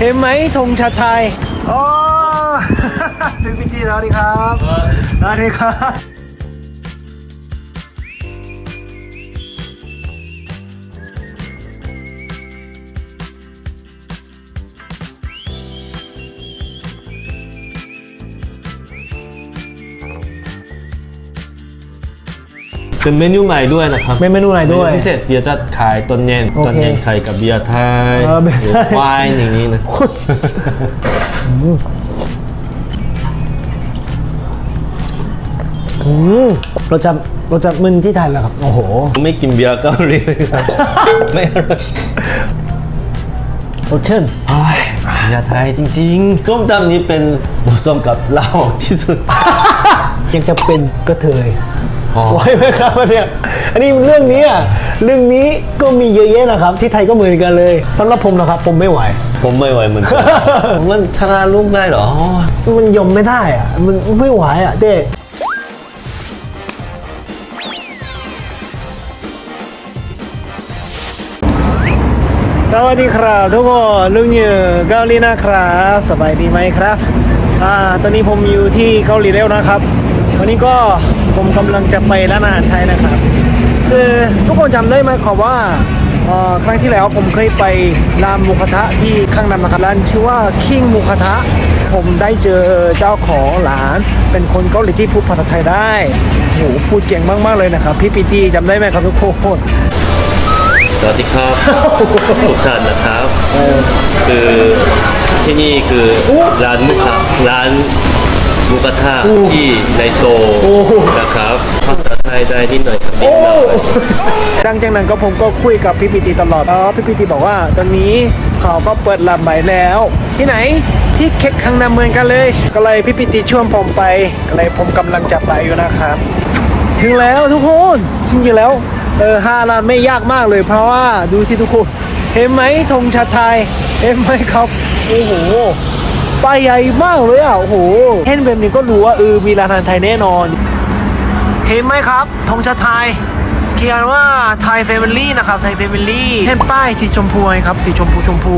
เห็นไหมธงชาติไทย โอ้ เป็นพิธีสวัสดีครับสวัสดีครับ เป็นเมนูใหม่ด้วยนะครับเป็นเมนูไหนด้วย พิเศษเบียร์จะขายต้นเย็นโอเคต้นเย็นขายกับเบียร์ไทยเออเบียร์หรือไทยไวน์อย่างนี้นะอืมเราจะเราจะมึนที่ไทยแล้วครับ โอ้โหไม่กินเบียร์เกาหลีเลยครับไม่อร่อยสดชื่น โอ้ยเบียร์ไทยจริงๆส้มตำนี้เป็นผสมกับเหล้าที่สุด ยังจะเป็นกระเทยอ๋อ ไหวไหมครับเนี่ยอันนี้เรื่องนี้อะเรื่องนี้ก็มีเยอะแยะนะครับ ที่ไทยก็เหมือนกันเลยสำหรับผมนะครับ ผมไม่ไหว ผมไม่ไหวเหมือนกันมันชนะลูกได้เหรอ มันยอมไม่ได้อะมันไม่ไหวอะเด็กสวัสดีครับทุกคนลุงเหยื่อเกาหลีนะครับสบายดีไหมครับ อ่า ตอนนี้ผมอยู่ที่เกาหลีแล้วนะครับ วันนี้ก็ ผมกำลังจะไปร้านอาหารไทยนะครับ คือทุกคนจำได้ไหมครับว่าเอ่อครั้งที่แล้วผมเคยไปร้านหมูกระทะที่ข้างนำนะครับร้านชื่อว่าคิงหมูกระทะ ผมได้เจอเจ้าของร้าน เป็นคนเกาหลีที่พูดภาษาไทยได้โอ้โหพูดเก่งมากๆเลยนะครับ พี่ปีตีจำได้ไหมครับทุกคนสวัสดีครับทุกท่านนะครับ คือที่นี่คือร้านมุกะร้าน หมุกระทะที่ในโซลโอ้โหนะครับภาษาไทยได้นิดหน่อยครับนิดหน่อยหลังจากนั้นก็ผมก็คุยกับพี่ปีตีตลอดอ๋อพี่ปีตีบอกว่าตอนนี้เขาก็เปิดร้านใหม่แล้ว ที่ไหนที่เค้กข้างหน้าเมืองกันเลย ก็เลยพี่ปีตีชวนผมไปก็เลยผมกำลังจะไปอยู่นะครับ ถึงแล้วทุกคนจริงๆแล้วเออฮาลานไม่ยากมากเลย เพราะว่าดูสิทุกคน เห็นไหมธงชาติไทยเห็นไหมครับโอ้โห ป้ายใหญ่มากเลยอะ โอ้โห เห็นแบบนี้ก็รู้ว่าเออมีร้านอาหารไทยแน่นอน เห็นไหมครับธงชาติไทยเขียนว่าไทยเฟมิลี่นะครับไทยเฟมิลี่เห็นป้ายสีชมพูไหมครับ สีชมพูชมพู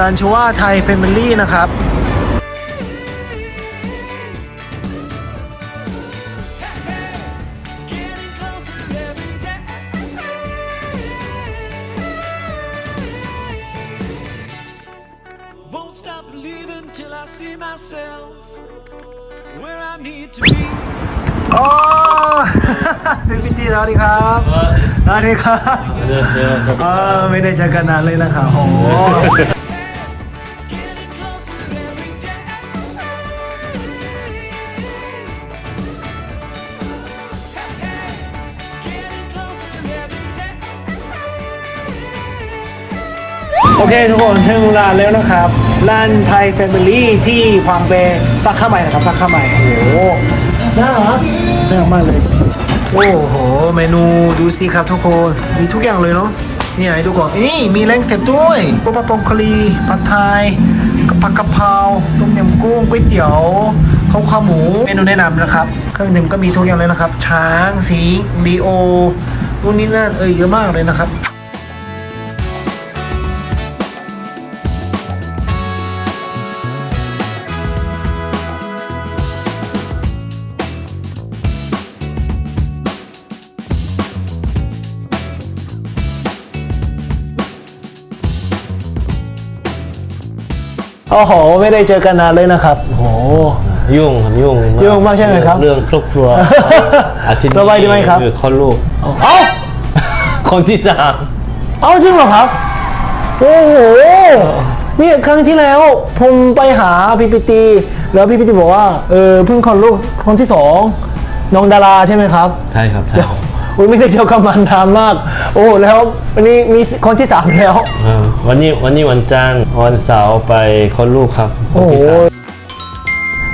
ร้านชื่อว่าไทยเฟมิลี่นะครับ วัสดีครับเออไม่ได้เจอกันนานเลยนะครับโอ้โห Getting closer every day. Getting closer every day. โอเคทุกคนถึงร้านแล้วนะครับร้านไทยแฟมิลี่ที่พังเปซักข้าใหม่นะครับซักข้าใหม่โอ้โหน่ารักน่ารักมากเลย โอ้โห เมนูดูสิครับทุกคน มีทุกอย่างเลยเนาะนี่ไงทุกคนนี่มีแรงเต็มด้วยปะปะปองคลีผัดไทยกะผักกะเพราต้มยำกุ้งก๋วยเตี๋ยวข้าวขาหมู เมนูแนะนำนะครับ เครื่องดื่มก็มีทุกอย่างเลยนะครับ ช้าง สิงลีโอนู่นนี่นั่นเออเยอะมากเลยนะครับ โอ้โห ไม่ได้เจอกันนานเลยนะครับโอ้โห ยุ่งครับยุ่งยุ่งมากใช่ไหมครับเรื่องครอบครัวอาทิตย์สบายดีไหมครับคือคลอดลูกเอ้าคนที่สามเอาจริงเหรอครับ โอ้โหเนี่ยครั้งที่แล้วผมไปหาพีพีตีแล้วพีพีตีบอกว่าเออเพิ่งคลอดลูกคนที่สองน้องดาราใช่ไหมครับ ใช่ครับใช่ เดี๋ยวอุ้ยไม่ได้เจอกันมานานมาก โอ้แล้ววันนี้มีคนที่สามแล้ว อ่าวันนี้วันนี้วันจันทร์วันเสาร์ไปคลอดลูกครับคโอ้นโหที่สาม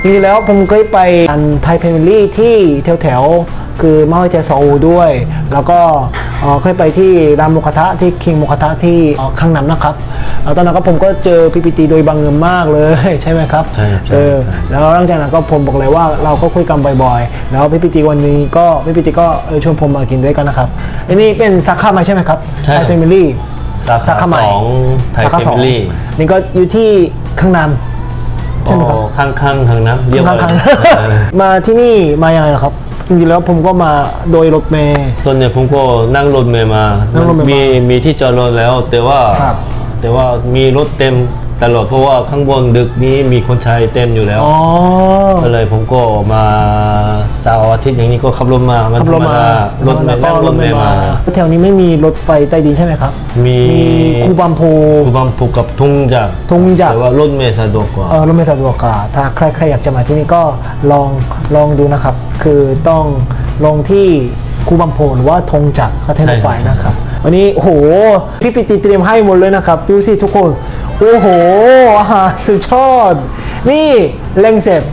จริงๆแล้วผมเคยไปอันไทยเพมิลี่ที่แถวๆ คือมหาวิทยาลัยซอลด้วย แล้วก็เอ่อเคยไปที่รามโมคทะที่คิงโมคทะที่เอ่อข้างน้ำนะครับแล้วตอนนั้นก็ผมก็เจอพีพีตีโดยบังเอิญมากเลยใช่ไหมครับใช่ใช่เออใช่แล้วหลังจากนั้นก็ผมบอกเลยว่าเราก็คุยกันบ่อยๆ แล้วพีพีตีวันนี้ก็พีพีตีก็เออชวนผมมากินด้วยกันนะครับอันนี้เป็นสาขาใหม่ใช่ไหมครับใช่ไทยเพมิลี่สาขาใหม่สองไทยสาขาเฟสองมิลี่นี่ก็อยู่ที่ข้างน้ำใช่ไหมครับอ๋อข้างข้างๆทางน้ำเรียกว่าข้างอะไรๆมาที่นี่มายังไงล่ะครับ จริงๆแล้วผมก็มาโดยรถเมย์ตอนเนี้ยผมก็นั่งรถเมล์มานั่งรถเมล์มามีมีที่จอดรถแล้ว แต่ว่าครับ แต่ว่ามีรถเต็ม ตลอดเพราะว่าข้างบนดึกนี้มีคนใช้เต็มอยู่แล้ว อ๋อ ก็เลยผมก็มาเสาร์อาทิตย์อย่างนี้ก็ขับรถมา มันขับธรรถรมมาดารถเมล์ก็นั่งรถเมล์มา แถวนี้ไม่มีรถไฟใต้ดินใช่ไหมครับมีคูบัมโพ คูบัมพูกับทุ่งจากทุ่งจากแต่ว่ารถเมล์สะดวกกว่า เออรถเมล์สะดวกกว่าถ้าใครใครอยากจะมาที่นี่ก็ลองลองดูนะครับ คือต้องลงที่ คูบัมโพหรือว่าธงจักรประเทศรไฟนะครับ วันนี้โอ้โหพี่ปิติเตรียมให้หมดเลยนะครับ ดูสิทุกคน โอ้โหอาหารสุดยอด นี่เล็งเสร็จ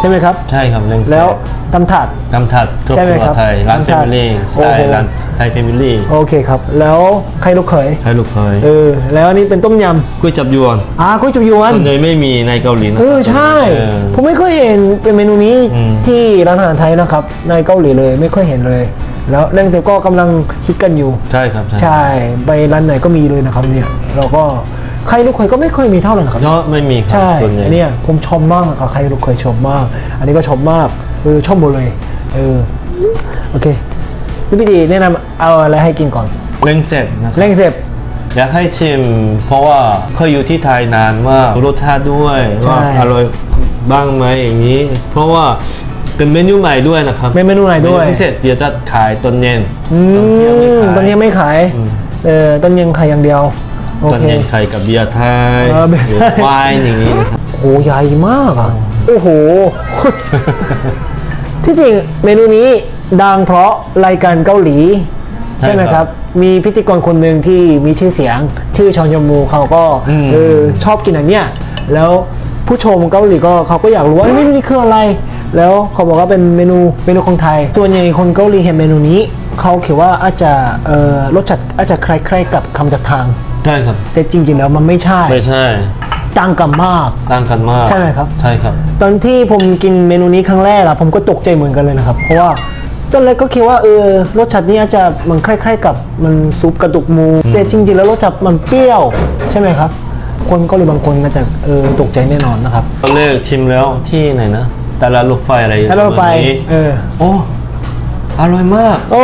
ใช่ไหมครับ ใช่ครับเร่งแล้วตำถาดทำถัดครอบใช่ไหมครัครับวไทยร้านทำเฟถัดมิลี่โอ้ใช่โห ร้านไทยเฟมิลี่โอเคครับ แล้วใครลูกเขยใครลูกเคยเออแล้วอันนี้เป็นต้มยก๋วยจับยวนำอ่าก๋วยจับยวนส่วนใหญ่ไม่มีในเกาหลีนะเออใช่ เออ ผมไม่เคยเห็นเป็นเมนูนี้อืม ที่ร้านอาหารไทยนะครับ ในเกาหลีเลยไม่เคยเห็นเลย แล้วเรื่องเดียวก็กำลังคิดกันอยู่ ใช่ครับใช่ ใช่ไปร้านไหนก็มีเลยนะครับเนี่ยเราก็ ใครลูกเคยก็ไม่เคยมีเท่าไหร่นะครับ เนาะไม่มีครับใช่ส่วนใหญ่อันเนี่ยผมชอบมากนะครับใครลูกเคยชอบมาก อันนี้ก็ชอบมากเออชอบหมดเลยเออโอเคพี่พี่ดีแนะนำเอาอะไรให้กินก่อนเร่งเสร็จนะครับเร่งเสร็จ อยากให้ชิม เพราะว่าเคยอยู่ที่ไทยนานว่ากรสชาติด้วยใช่ ว่าอร่อยบ้างไหมอย่างนี้ เพราะว่าเป็นเมนูใหม่ด้วยนะครับเป็นเมนูไหนด้วยพิเศษเดี๋ยวจะขายตอนเย็นอืตอนเที่ยงไม่มขายตอนนี้ไม่ขายเออต้นยังขายอย่างเดียว โอตอนเคเย็นขายกับเบียร์ไทยเออเบียร์ หรือไทยไวน์อย่างนี้นะครับโหใหญ่มากอะ โอ้โห ที่จริงเมนูนี้ดังเพราะรายการเกาหลี ใช่ไหมครับ มีพิธีกรคนหนึ่งที่มีชื่อเสียง ชื่อชอนยมูเขาก็เออชอบกินอันเนี้ยแล้วผู้ชมเกาหลีก็เขาก็อยากรู้ว่าเอ้ยเมนูนี้คืออะไร แล้วเขาบอกว่าเป็นเมนูเมนูของไทยส่วนใหญ่คนเกาหลีเห็นเมนูนี้เขาคิดว่าอาจจะเออรสชาติอาจจะคล้ายๆกับคำจัดทาง ใช่ครับ แต่จริงๆแล้วมันไม่ใช่ไม่ใช่ต่างกันมาก ต่างกันมากใช่ไหมครับ ใช่ครับ ตอนที่ผมกินเมนูนี้ครั้งแรกอะผมก็ตกใจเหมือนกันเลยนะครับ เพราะว่าตอนแรกก็คิดว่าเออรสชาตินี้อาจจะมันคล้าย ๆ กับมันซุปกระดูกหมู แต่จริงๆแล้วรสชาติมันเปรี้ยวใช่ไหมครับ คนเก็เลยบางคนก็จะเออตกใจแน่นอนนะครับ ตอนแรกชิมแล้วที่ไหนนะตลาดรถไฟอะไรถ้ารถไฟแบบนี้เออโอ้อร่อยมากโอ้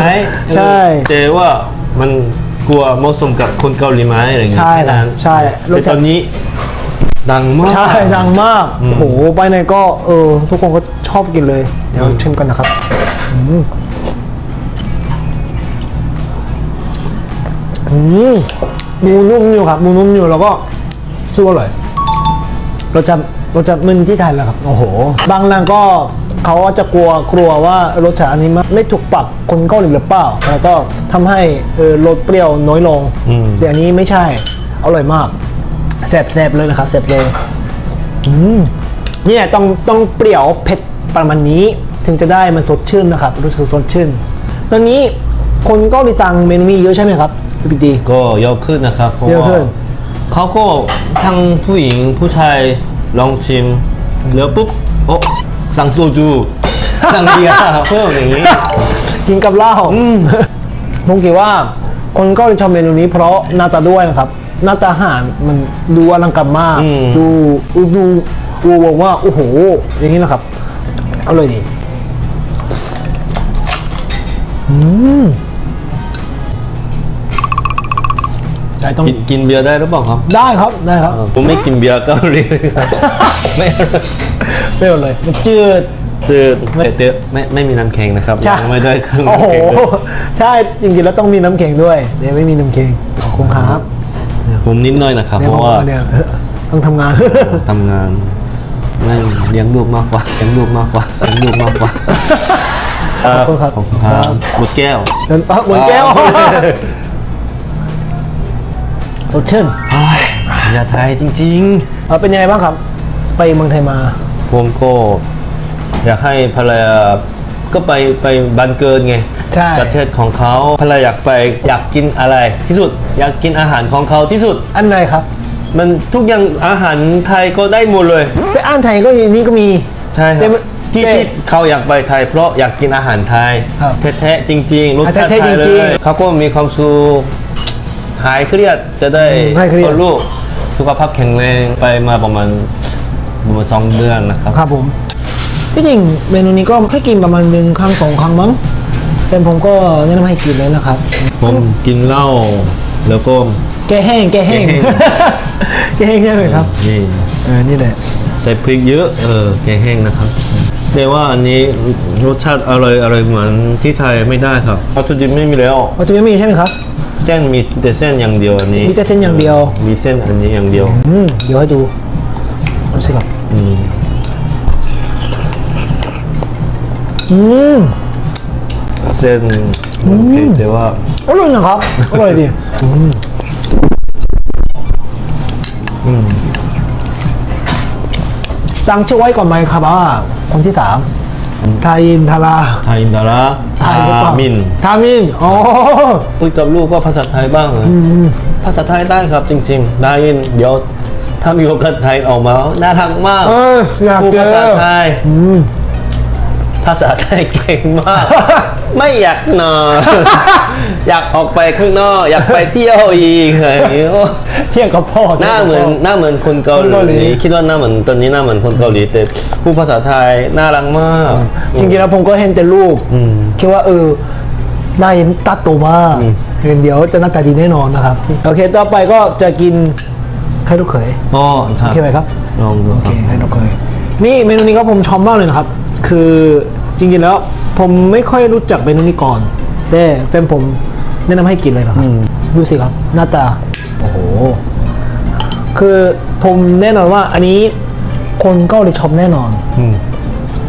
ใช่ใช่แต่ว่ามัน กลัวเหมาะสมกับคนเกาหลีไหมอะไรอย่างเงี้ยใช่แค่นั้นใช่รสแต่ชาติตอนนี้ ดังมาก ใช่ดังมากโอ้โหไปไหนก็เออทุกคนก็ชอบกินเลย เดี๋ยวชิมกันนะครับอืมอืมหมูนุ่มอยู่ครับหมูนุ่มอยู่แล้วก็สู้อร่อยรสชาติรสชาติมึนที่ไทยแล้วครับ โอ้โห บางร้านก็ เขาจะกลัวกลัวว่ารสชาติอันนี้มันไม่ถูกปากคนเกาหลีหรือเปล่า แล้วก็ทำให้เออรสเปรี้ยวน้อยลงอืมแต่อันนี้ไม่ใช่ อร่อยมากแซ่บๆเลยนะครับแซ่บเลยอืมเนี่ยต้องต้องเปรี้ยวเผ็ดประมาณนี้ ถึงจะได้มันสดชื่นนะครับ รู้สึกสดชื่น ตอนนี้คนเกาหลีตังเมนูนี้เยอะใช่ไหมครับพี่ปีดีก็เยอะขึ้นนะครับเพราะเยอะว่าขึ้นเขาก็ทั้งผู้หญิงผู้ชายลองชิมแล้วปุ๊บโอ้ สั่งโซจู สั่งเบียร์เพิ่มอย่างนี้ กินกับเหล้าผมคิดว่า คนเกาหลีชอบเมนูนี้เพราะหน้าตาด้วยนะครับ หน้าตาอาหารมันดูอลังการมาก อืม ดูดูดูดูบอกว่าโอ้โห อย่างนี้นะครับอร่อยดี อืม ได้ต้องกินกินเบียร์ได้หรือเปล่าครับได้ครับได้ครับ ผมไม่กินเบียร์เกาหลีเลยครับไม่อร่อยไม่เอาเลยมันจืดจืดแต่แต่ไม่ไม่มีน้ำแข็งนะครับใช่ยังไม่ได้เครื่องโอ้โหน้ำแข็งเลยใช่จริงๆแล้วต้องมีน้ำแข็งด้วยเดี๋ยวไม่มีน้ำแข็งขอบคุณครับผมนิดหน่อยนะครับเนี่เพยราะว่าเนี่ยต้องทำงานทำงานไม่เลี้ยงลูกมากกว่าเลี้ยงลูกมากกว่าเลี้ยงลูกมากกว่าขอบคุณครับขอบคุณครับหมดแก้วเดินปะเหมือนแก้ว สดชื่นโอ้ยยาไทยจริง เอาเป็นยังไงบ้างครับ ไปเมืองไทยมา ๆ ผมก็ อยากให้ภรรยาก็ไปไปบ้านเกินไง ใช่ ประเทศของเขาภรรยาอยากไปอยากกินอะไรที่สุด อยากกินอาหารของเขาที่สุด อันไหนครับ มันทุกอย่างอาหารไทยก็ได้หมดเลย ไปอ่านไทยก็อย่างนี้ก็มี ใช่คแต่รับมันที่แต่ที่เขาอยากไปไทย เพราะอยากกินอาหารไทยครับแท้ๆจริงๆรสชาติแท้ๆไทยจเลริงยๆเขาก็มีความสุข หายเครียดจะได้อืมหายเครียดคลอดลูกสุขภาพแข็งแรงไปมาประมาณประมาณสองเดือนนะครับ ครับผมที่จริงเมนูนี้ก็ให้กินประมาณหนึ่งครั้งสองครั้งมั้งแต่ผมก็แนะนำให้กินเลยนะครับ ผมกินเหล้าแล้วก็แกแห้งแกแห้งแกแห้ง แกแห้งใช่ไหมครับนี่ เออนี่แหละใส่พริกเยอะ เออแกงแห้งนะครับแต่ว่าอันนี้รสชาติอร่อยอร่อยเหมือนที่ไทยไม่ได้ครับวัตถุดิบไม่มีแล้ว มันจะไม่มีใช่ไหมครับ เส้นมีแต่เส้นอย่างเดียวอันนี้มีแต่เส้นอย่างเดียว มีเส้นอันนี้อย่างเดียว อืมเดี๋ยวให้ดูดูสิครับอืมอืมเส้นโอเคแต่ว่าอร่อยนะครับอร่อยดีอืมตั้งชื่อไว้ก่อนไหมครับว่าคนที่สาม ไทยอินทารา ไทยอินดาราไทยหรือเปล่า มินทามินอ๋อคุยกับลูกก็ภาษาไทยบ้างเหรอภาษาไทยได้ครับจริง ๆ ได้ยินเดี๋ยวถ้ามีโอกาสไทยออกมาน่ารักมากเอออยากพูดเจอ ภาษาไทยอืมภาษาไทยเก่งมาก ไม่อยากนอน อยากออกไปข้างนอกอยากไปเที่ยวอีกอะไรอย่างเงี้ยเที่ยงกับพ่อหน้าเหมือนหน้าเหมือนคนเกาคนเกาหหลีลีคิดว่าหน้าเหมือนตอนนี้หน้าเหมือนคนเกาหลีแต่พูดภาษาไทยน่ารักมาก จริงๆแล้วผมก็เห็นแต่รูปคิดว่าเออได้ตัดตัวมากเห็นเดี๋ยวจะหน้าตาดีแน่นอนนะครับ โอเค ต่อไปก็จะกินให้ลูกเขยอ๋อใช่โอเคไหมครับลองดูโอคเครับให้ลูกเขยนี่เมนูนี้ก็ผมชอบมากเลยนะครับ คือจริงๆแล้วผมไม่ค่อยรู้จักเมนูนี้ก่อน แต่แฟนผมแนะนำให้กินเลยนะครับ ดูสิครับ หน้าตา โอ้โห คือผมแน่นอนว่า อันนี้คนเกาหลีชอบแน่นอน อืม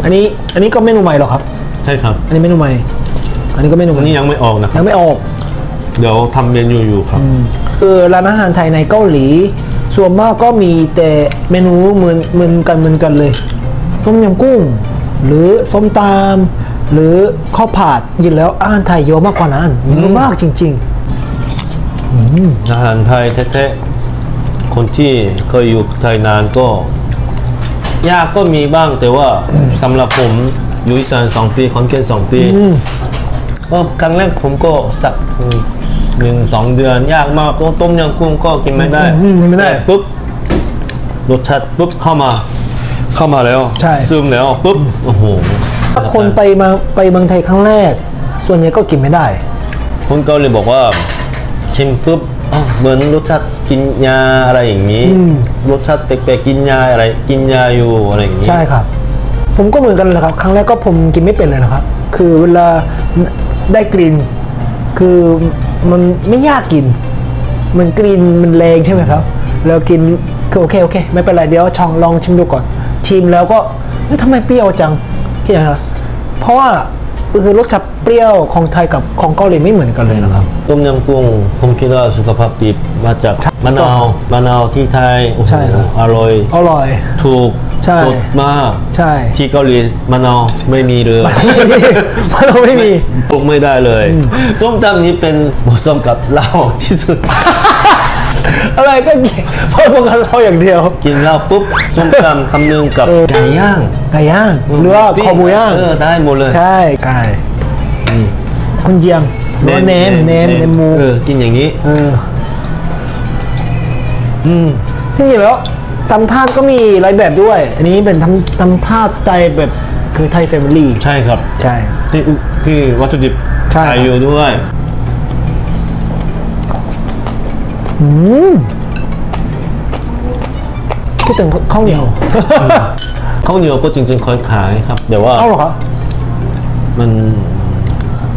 อันนี้อันนี้ก็เมนูใหม่เหรอครับ ใช่ครับ อันนี้เมนูใหม่ อันนี้ก็เมนูใหอัม่นนี้ยังไม่ออกนะครัยับ งไม่ออก เดี๋ยวทำเมนูอยู่ครับ เออร้านอาหารไทยในเกาหลี ส่วนมากก็มีแต่เมนูเหมือนเหมือนกันเหมือนกันเลย ต้มยำกุ้ง หรือส้มตำ หรือข้าวผัดยินแล้วอาหารไทยเยอะมากกว่านั้นเยอะมากจริงอาหารไทยแท้ๆคนที่เคยอยู่ไทยนานก็ยากก็มีบ้างแต่ว่าสำหรับผมอยู่อีสานสองปีคอนเกนสองปีก็ครั้งแรกผมก็สักหนึ่งสองเดือนยากมากก็ต้มยำกุ้งก็กินไม่ได้อืมกินไม่ได้แต่ปุ๊บรสชาติปุ๊บเข้ามา เข้ามาแล้วใช่ซึมแล้วปุ๊บโอ้โหๆ ถ้าคนไปมาไปเมืองไทยครั้งแรก ส่วนใหญ่ก็กินไม่ได้ คนเกาหลีบอกว่าชิมปุ๊บอ้าวเหมือนรสชาติกินยาอะไรอย่างนี้ รสชาติแปลกๆกินยาอะไร กินยาอยู่อะไรอย่างนี้ ใช่ครับ ผมก็เหมือนกันเลยครับ ครั้งแรกก็ผมกินไม่เป็นเลยนะครับ คือเวลาได้กลิ่นคือมันไม่ยากกิน มันกลิ่นมันแรงใช่ไหมครับแล้วกินคือโอเคโอเค ไม่เป็นไรเดี๋ยวชองลองชิมดูก่อน ชิมแล้วก็เฮ้ยทำไมเปรี้ยวจังพี่นะครับ เพราะว่าคือรสชาติเปรี้ยวของไทยกับของเกาหลีไม่เหมือนกันเลยนะครับ ต้มยำกุ้งผมคิดว่าสุขภาพดีมาจากมะนาวมะนาวที่ไทยโอ้โหใช่ครับอร่อยอร่อย ถูกใช่สดมากใช่ ที่เกาหลีมะนาวไม่มีเลยมันเราไม่มีปรุงไม่ได้เลย ส้มตำนี้เป็นผสมกับเหล้าที่สุด อะไรก็กินเพราะพวกกันเราอย่างเดียว กินเหล้าปุ๊บส้มตำคำนึงกับไก่ย่าง ไก่ย่างหรือว่าคอหมูย่างเออได้หมดเลย ใช่ใช่คุณเจียงหรือว่าเนมเนมเนมหมูเออกินอย่างนี้เอออืมที่จริงแล้วตำทาดก็มีหลายแบบด้วย อันนี้เป็นทำตำทาดสไตล์แบบคือไทยแฟมิลี่ใช่ครับ ใช่ที่ที่วัตถุดิบใช่ขายอยู่ด้วย คิดถึงข้าวเหนียวข้าวเหนียวก็จริงๆคอยขายครับแต่ว่าเอาเหรอครับมัน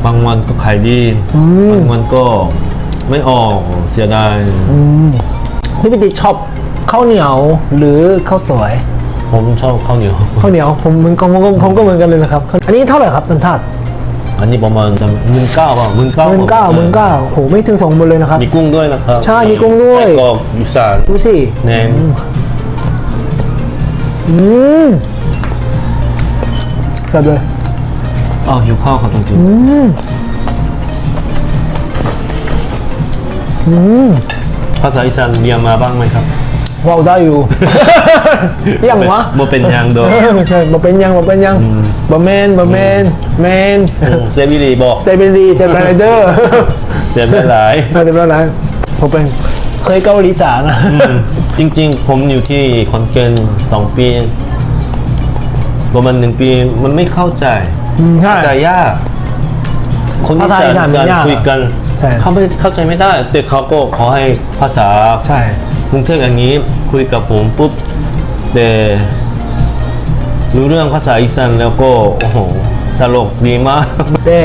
บางวันก็ขายดีบางวันก็ไม่ออกเสียดายพี่ปิติชอบข้าวเหนียวหรือข้าวสวย ผมชอบข้าวเหนียวข้าวเหนียวผมเหมือนกันผมก็ผมก็เหมือนกันเลยนะครับ อันนี้เท่าไหร่ครับตำทาด อันนี้ประมาณจะหมื่นเก้าป่ะหมื่นเก้าหมื่นเก้าหมื่นเก้าโหไม่ถึงสองหมื่นเลยนะครับ มีกุ้งด้วยนะครับใช่มีกุ้งด้วยไส้กรอกอีสานดูสิแหนมอืมแซ่บเลยอ๋อหิวข้าวครับจริงๆภาษาอีสานเรียนมาบ้างไหมครับ ว้าวได้อยู่ ยังวะบ่เป็นยังโดเออไม่ใช่บ่เป็นยังบ่เป็นยังบ่แมนบ่แมนแมนเซบิลีบอกใจเป็นดีใจเป็นไรเดอร์เสียไม่หลายเออเรียบร้อยแล้วผมเป็นเคยเกาหลีจ๋านะจริงๆ ผมอยู่ที่ขอนแก่นสองปีประมาณหนึ่งปีมันไม่เข้าใจอืมใช่เข้าใจยาก คนที่ภาษาอีสานมันการยากคุยกัน ใช่ เขาไม่เข้าใจไม่ได้แต่เขาก็ขอให้ภาษา ใช่ กรุงเทพอย่างนี้คุยกับผมปุ๊บแต่รู้เรื่องภาษาอีสานแล้วก็โอ้โหตลกดีมากเด้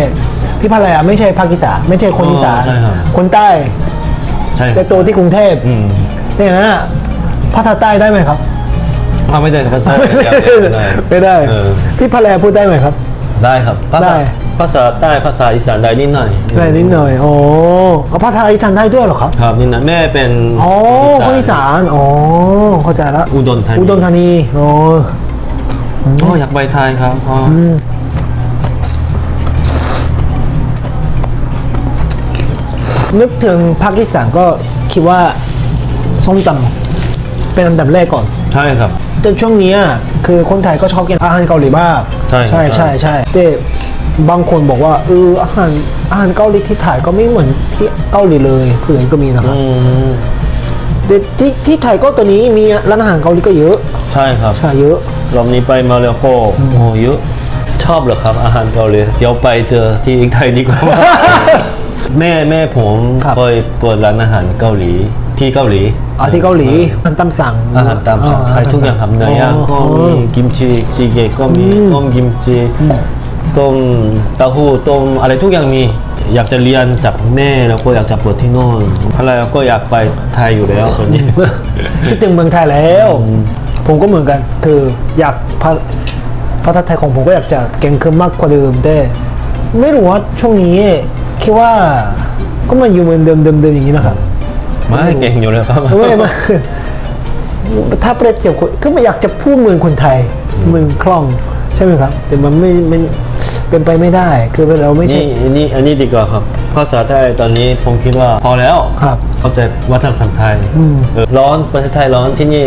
พี่ภรรยาไม่ใช่ภาคอีสานไม่ใช่คนอีสานอ๋อใช่ครับ คนใต้ใช่แต่ตัวที่กรุงเทพอืมเนี่ยนะภาษาใต้ได้ไหมครับอ่าไม่ได้ภาษาไม่ได้ไม่ได้ เออพี่ภรรยาพูดได้ไหมครับ ได้ครับภาได้ษาภาษาใต้ภาษาอีสานได้นิดหน่อยได้นิดหน่อยโอ้เอาภาษาอีสานได้ด้วยเหรอครับครับนิดหน่อยแม่เป็นอ๋อคนอีสานอ๋อเข้าใจละอุดรธานีอุดรธานีอ๋ออ๋ออยากไปไทยครับอ๋ออนึกถึงภาคอีสานก็คิดว่าส้มตำเป็นอันดับแรกก่อน ใช่ครับ แต่ช่วงเนี้ยคือคนไทยก็ชอบกินอาหารเกาหลีมากใช่ใช่ใช่ใช่ใช่แต่บางคนบอกว่าเอออาหารอาหารเกาหลีที่ถ่ายก็ไม่เหมือนที่เกาหลีเลยเผื่อก็มีนะครับอืมแต่ที่ที่ไทยก็ตัวนี้มีร้านอาหารเกาหลีก็เยอะ ใช่ครับใช่เยอะรอบนี้ไปมาแล้วก็โอ้โหเยอะชอบเหรอครับ อาหารเกาหลีเดี๋ยวไปเจอที่ไทยดีกว่าแม่แม่ผมครับเคยเปิดร้านอาหารเกาหลี ที่เกาหลีอ๋อที่เกาหลีอาหารตามสั่งอาหารตามสั่งไทยทุกอย่างครับเนื้อย่างก็มีกิมจิจิเกะก็มีต้มกิมจิต้มเต้าหู้ต้มอะไรทุกอย่างมีอยากจะเรียนจากแม่แล้วก็อยากจะเปิดที่โน่นภรรยาก็อยากไปไทยอยู่แล้วตอนนี้คิดถึงเมืองไทยแล้ว ผมก็เหมือนกันคืออยากภาภาษาไทยของผมก็อยากจะเก่งขึ้นมากกว่าเดิมแต่ไม่รู้ว่าช่วงนี้คิดว่าก็มันอยู่เหมือนเดิมเดิมเดิมอย่างนี้นะครับ ไม่เก่งอยู่แล้วครับ ไม่ไม่ถ้าเปรียบเทียบคนก็ไม่อยากจะพูดเหมือนคนไทยเหมือนคล่องใช่ไหมครับ แต่มันไม่ไม่เป็นไปไม่ได้ คือเราไม่ใช่นี่อันนี้อันนี้ดีกว่าครับ ภาษาไทยตอนนี้ผมคิดว่าพอแล้วครับ เข้าใจวัฒนธรรมไทยเออร้อนประเทศไทยร้อนที่นี่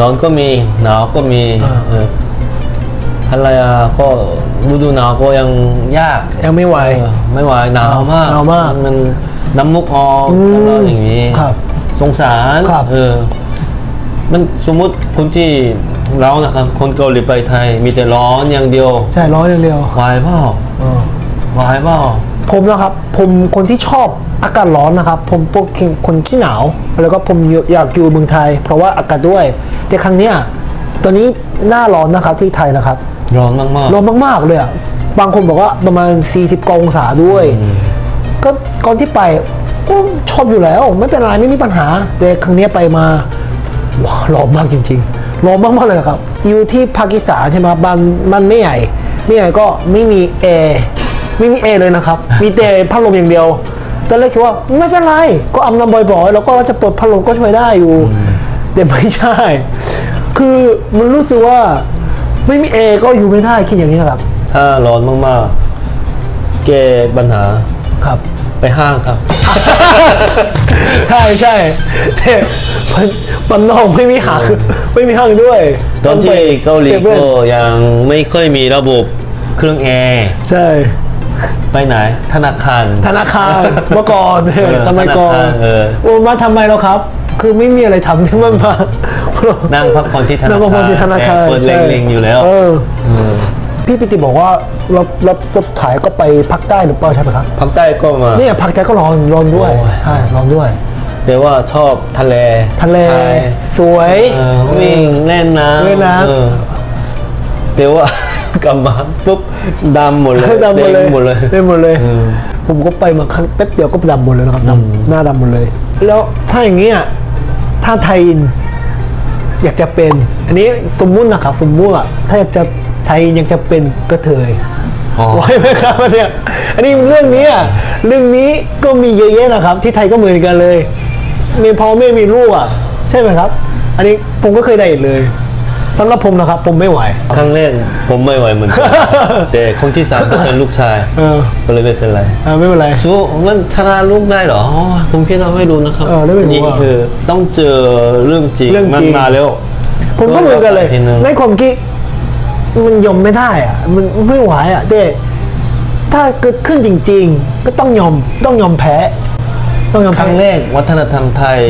ร้อนก็มีหนาวก็มีอ่าเออภรรยาก็ฤดูหนาวก็ยังยากยังไม่ไหวเออไม่ไหวหนาวมากหนาวมากมัน น้ำมุกออกอืมแล้วอย่างนี้ครับสงสารครับ เออมันสมมุติคนที่เรานะครับ คนเกาหลีไปไทย มีแต่ร้อนอย่างเดียวใช่ร้อนอย่างเดียวไหวเปล่าเออไหวเปล่า ผมนะครับ ผมคนที่ชอบอากาศร้อนนะครับ ผมพวกคนขี้หนาว แล้วก็ผมอยากอยู่เมืองไทย เพราะว่าอากาศด้วย แต่ครั้งเนี้ยตอนนี้หน้าร้อนนะครับที่ไทยนะครับ ร้อนมากๆ ร้อนมาก ๆ เลยอะ บางคนบอกว่าประมาณ 40กว่าองศาด้วย ก็ก่อนที่ไปก็ชอบอยู่แล้ว ไม่เป็นไรไม่มีปัญหา แต่ครั้งนี้ไปมาว้าร้อนมากจริงๆร้อนมากๆเลยครับ อยู่ที่ปากีสถานใช่ไหมครับบ้านบ้านไม่ใหญ่ไม่ใหญ่ก็ไม่มีแอร์ไม่มีแอร์เลยนะครับ มีแต่พัดลมอย่างเดียวตอนแรกคิดว่าไม่เป็นไร ก็อาบน้ำบ่อยๆ แล้วก็จะเปิดพัดลมก็ช่วยได้อยู่ แต่ไม่ใช่ คือมันรู้สึกว่าไม่มีแอร์ก็อยู่ไม่ได้คิดอย่างนี้นะครับ ถ้าร้อนมากๆ แก้ปัญหา ครับ ไปห้างครับ ใช่ใช่แต่มันมันนอกไม่มีหางไม่มีห้างด้วยตอนที่เกาหลีซว่นก็ยังไม่ค่อยมีระบบเครื่องแอร์ใช่ไปไหน ธนาคาร ธนาคารเมื่อก่อนอสมัยก่อนธนาคารเออโอ้มาทำไมแล้วครับ คือไม่มีอะไรทำที่มันมานั่งพักผ่อนที่ธนาคารนั่งพักผ่อนที่ธนาคารแอร์เปิดใช่เล็งๆอยู่แล้วเออ พี่ปิติบอกว่าเราเราสุดท้ายก็ไปพักใต้หรือเปล่าใช่ไหมครับภาคใต้ก็มา เนี่ยพักใต้ก็ร้อนร้อนด้วยโอ้ย ใช่ร้อนด้วย แต่ว่าชอบทะเลทะเล ไยสวย เออวิ่งเล่นน้ำเล่นน้ำออแต่ว่า กลับมาปุ๊บดำหมดเลยดำหมดเลยแงหมดเลยได้หมดเลยเออผมก็ไปมาครั้งแป๊บเดียวก็ดำหมดเลยนะครับดำหน้าดำหมดเลย แล้วถ้าอย่างเงี้ยถ้าไทยอินอยากจะเป็น อันนี้สมมุตินะครับสมมุติอะถ้าอยากจะ ไทยอินอยากจะเป็นกระเทยอ๋อไหวไหมครับเนี่ยอันนี้เรื่องนี้อะเรื่องนี้ก็มีเยอะแยะนะครับ ที่ไทยก็เหมือนกันเลย มีพ่อแม่มีลูกอะ ใช่ไหมครับ อันนี้ผมก็เคยได้เลยสำหรับผมนะครับ ผมไม่ไหว ครั้งแรกผมไม่ไหวเหมือนกันแต่คนที่สามก็เป็นลูกชายเออก็เลยไม่เป็นไรอ่าไม่เป็นไรสู้มันชนะลูกได้เหรออ๋อผมคิดว่าไม่รู้นะครับเออแล้วไม่รู้นี่อะคือต้องเจอเรื่องจริงเรื่องจริงมันมาแล้วผมก็เหมือนกันเลยทีนึงในความคิด มันยอมไม่ได้อะมันไม่ไหวอะแต่ถ้าเกิดขึ้นจริง ๆ ก็ต้องยอมต้องยอมแพ้ ต้องยอมคแพ้ รั้งแรกวัฒนธรรมไทย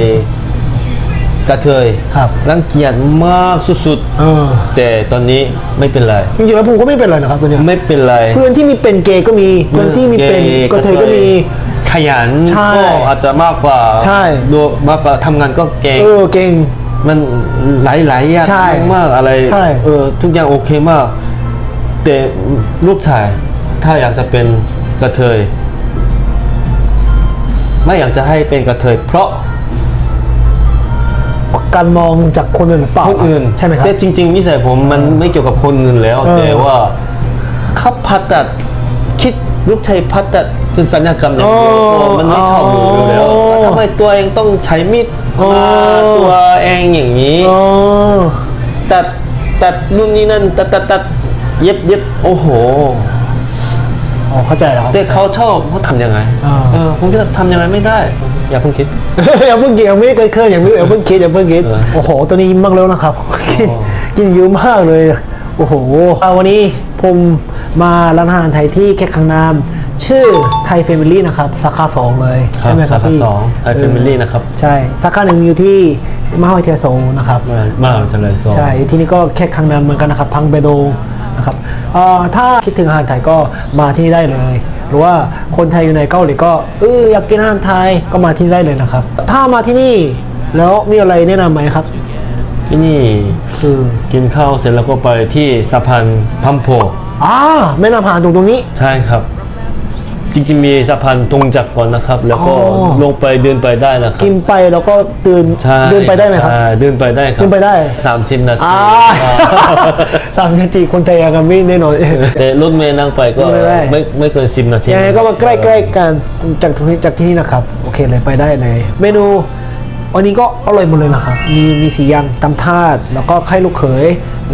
กระเทยครับ รังเกียจมากสุดเออๆ แต่ตอนนี้ไม่เป็นไร จริงๆแล้วผมก็ไม่เป็นไรนะครับตัวเนี้ยไม่เป็นไรเพื่อนที่มีเป็นเกย์ก็มีเพื่อนที่มีเป็นกระเทยก็มี ขยันใช่ก็อาจจะมากกว่าใช่ ดูมากกว่าทำงานก็เก่ง เออเก่ง มันหลายหลายๆอย่างใช่มากอะไรใช่ เออทุกอย่างโอเคมาก แต่ลูกชายถ้าอยากจะเป็นกระเทย ไม่อยากจะให้เป็นกระเทย เพราะการมองจากคนอื่นหรือเปล่าคนอื่นใช่ไหมครับ แต่จริงๆนิสัยผมมันไม่เกี่ยวกับคนอื่นแล้ว เออ แต่ว่าเขาพัดตัดคิด ลูกชายพัดตัดคือสัญญกรรมอย่างเดียวอ๋อมันไม่ชอบอยู่แล้วอ๋อ ทำไมตัวเองต้องใช้มีดอ๋อมาตัวเองอย่างนี้ อ๋อ ตัดตัดนู่นนี่นั่นตัดตัดตัดเย็บเย็บโอ้โห อ๋อ เข้าใจแล้วครับ แต่เขาชอบเขาทำยังไงอ่า เออผมจะทำยังไงไม่ได้ อย่าเพิ่งคิด อย่าเพิ่งกินยังไม่เคยเคยอย่างไม่อย่าเพิ่งคิดอย่าเพิ่งคิดเออ โอ้โหตัวนี้มากแล้วนะครับ กินกินเยอะมากเลย โอ้โหอ่าวันนี้ผม มาร้านอาหารไทยที่แค่ขังนาม ชื่อไทยเฟมิลี่นะครับสาขาสองเลยใช่ไหมครับสาขาพี่สองไทย Family นะครับใช่สาขาหนึ่งอยู่ที่มหาวิทยาลัยโซลนะครับมามหาวิทยาลัยสองใช่ที่นี่ก็แค่ครั้งนั้นเหมือนกันนะครับพังเบโดงนะครับเอ่อถ้าคิดถึงอาหารไทยก็มาที่นี่ได้เลย หรือว่าคนไทยอยู่ในเกาหลีก็เอออยากกินอาหารไทยก็มาที่นี่ได้เลยนะครับ ถ้ามาที่นี่แล้วมีอะไรแนะนำไหมครับที่นี่คือกินข้าวเสร็จแล้วก็ไปที่สะพานพัมโพ อ่าแม่น้ำผ่านตรงตรงนี้ ใช่ครับ จริงๆมีสะพานตรงจักรก่อนนะครับ แล้วก็อ๋อ ลงไปเดินไปได้นะครับกินไปแล้วก็เดินใช่เดินไปได้ไหมครับ ใช่เดินไปได้ครับเดินไปได้ สามสิบนาทีอ่าสามนาทีคนไทยยังไม่แน่นอน แต่รถเมล์นั่งไปก็ไม่ได้ ไม่ไม่เกินสิบนาทียังไงก็มาใกล้ๆกันจากตรงนี้จากที่นี่นะครับ โอเคเลยไปได้เลย เมนูวันนี้ก็อร่อยหมดเลยนะครับ มีมีสีอย่างตำถาดแล้วก็ไข่ลูกเขย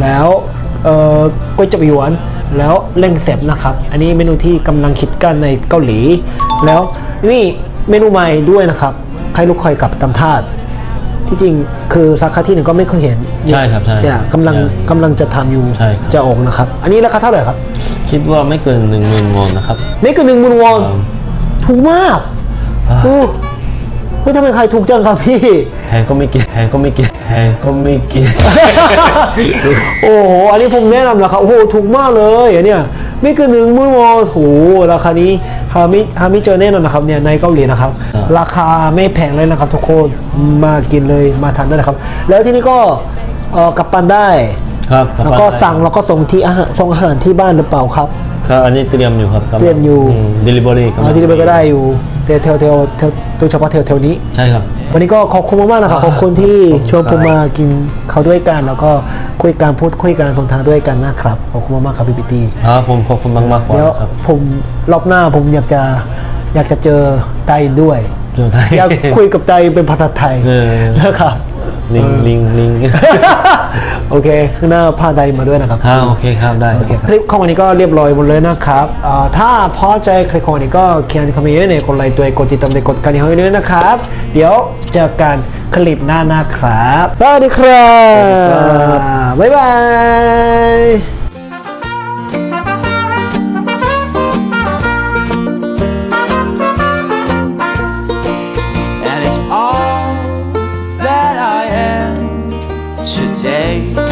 แล้วเอ่อกล้วยจับหยวน แล้วเล่งเสบนะครับ อันนี้เมนูที่กำลังคิดกันในเกาหลี แล้วนี่เมนูใหม่ด้วยนะครับไข่ลูกเขยกับตำถาดที่จริงคือสาขาที่หนึ่งก็ไม่เคยเห็นใช่ครับใช่เนี่ยกำลังใช่กำลังจะทำอยู่ใช่ครับ จะออกนะครับ อันนี้ราคาเท่าไหร่ครับ คิดว่าไม่เกินหนึ่งหมื่นวอนนะครับนี่คือหนึ่งหมื่นวอนครับถูกมากอ่าโอ้เฮ้ยทำไมใครถูกจังครับพี่แพงก็ไม่กินแพงก็ไม่กินแพงก็ไม่กิน โอ้โห อันนี้ผมแนะนำราคา โอ้โห ถูกมากเลยอันเนี้ยไม่เกินหนึ่งหมื่นวอนโอ้โห ราคานี้ฮามิฮามิเจอแน่นอนนะครับเนี่ยในเกาหลีนะครับครับราคาไม่แพงเลยนะครับทุกคน มากินเลย มาทานได้นะครับ แล้วที่นี่ก็เอ่อกลับปันได้ ครับแล้วก็สั่งแล้วก็ส่งที่อาหารส่งอาหารที่บ้านหรือเปล่าครับ ครับ อันนี้เตรียมอยู่ครับเตรียมอยู่เดลิเวอรี่อาที่นี่ก็ได้อยู่ แต่แถวแถวแถวโดยเฉพาะแถวแถวนี้ ใช่ครับ วันนี้ก็ขอบคุณมากๆนะครับอ่าขอบคุณที่ขอบคุณชวนผมครับมากินเขาวด้วยกัน แล้วก็คุยกันพูดคุยกันสนทนาด้วยกันนะครับขอบคุณมากๆครับพี่ปิตีครับผมขอบคุณมากมากๆกว่าเดี๋ยวครับผมรอบหน้าผมอยากจะอยากจะเจอไตด้วย เจอได้ อยากคุยกับไตเป็นภาษาไทยเออ นะครับ ลิงลิงลิงโอเค ข้างหน้าพาไตมาด้วยนะครับครับโอเคครับได้โอเคครับคลิปของวันนี้ก็เรียบร้อยหมดเลยนะครับอ่าถ้าพอใจคลิปของวันนี้ก็เขียนคอมเมนต์ไว้ในกดไลค์ตัวเองกดติดตามในกดกระดิ่งให้ด้วยนะครับ เดี๋ยวเจอกันคลิปหน้านะครับสวัสดีครับบ๊ายบาย Day.